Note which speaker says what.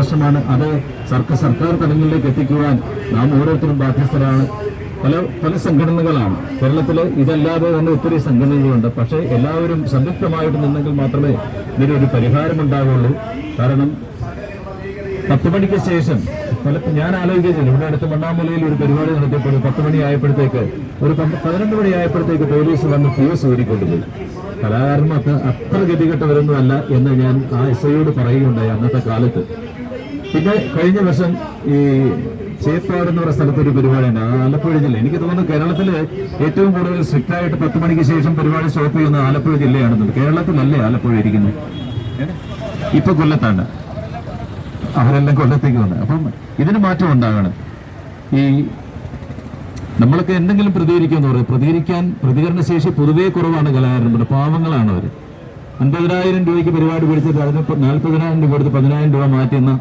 Speaker 1: പ്രശ്നമാണ്. അത് സർക്കാർ സർക്കാർ തലങ്ങളിലേക്ക് എത്തിക്കുവാൻ നാം ഓരോരുത്തരും ബാധ്യസ്ഥരാണ്. പല പല സംഘടനകളാണ്. കേരളത്തിൽ ഇതല്ലാതെ തന്നെ ഒത്തിരി സംഘടനകളുണ്ട്. പക്ഷേ എല്ലാവരും സംയുക്തമായിട്ട് നിന്നെങ്കിൽ മാത്രമേ ഇതിനൊരു പരിഹാരമുണ്ടാവുള്ളൂ. കാരണം പത്ത് മണിക്ക് ശേഷം പല ഞാൻ ആലോചിക്കുന്നില്ല. ഇവിടെ അടുത്ത് മണ്ണാമലയിൽ ഒരു പരിപാടി നടത്തിയപ്പോൾ പത്ത് മണി ആയപ്പോഴത്തേക്ക് ഒരു പതിനൊന്ന് മണി ആയപ്പോഴത്തേക്ക് പോലീസ് വന്ന് ഫ്യൂസ് ഊരിക്കൊണ്ടുപോയി. കലാകാരന്മാർക്ക് അത്ര ഗതികെട്ടവരൊന്നുമല്ല എന്ന് ഞാൻ ആ എസ് ഐയോട് പറയുകയുണ്ടായി അന്നത്തെ കാലത്ത്. പിന്നെ കഴിഞ്ഞ വർഷം ഈ ചേപ്പാട് എന്ന് പറയുന്ന സ്ഥലത്ത് ഒരു പരിപാടിയുണ്ട് ആലപ്പുഴ ജില്ല. എനിക്ക് തോന്നുന്നു കേരളത്തിൽ ഏറ്റവും കൂടുതൽ സ്ട്രിക്റ്റ് ആയിട്ട് പത്ത് മണിക്ക് ശേഷം പരിപാടി സ്റ്റോപ്പ് ചെയ്യുന്ന ആലപ്പുഴ ജില്ലയാണെന്ന് കേരളത്തിലല്ലേ ആലപ്പുഴ ഇരിക്കുന്നത് ഇപ്പൊ കൊല്ലത്താണ്. അവരെല്ലാം കൊല്ലത്തേക്ക് വന്നത് അപ്പം ഇതിന് മാറ്റം ഉണ്ടാകണം. ഈ നമ്മളൊക്കെ എന്തെങ്കിലും പ്രതികരിക്കുമെന്ന് പറയും. പ്രതികരിക്കാൻ പ്രതികരണശേഷി പൊതുവേ കുറവാണ് കലാകാരന്മാരുടെ പാവങ്ങളാണ് അവർ അൻപതിനായിരം രൂപയ്ക്ക് പരിപാടി പിടിച്ചിട്ട് അതിന് നാൽപ്പതിനായിരം രൂപ എടുത്ത് പതിനായിരം രൂപ മാറ്റുന്ന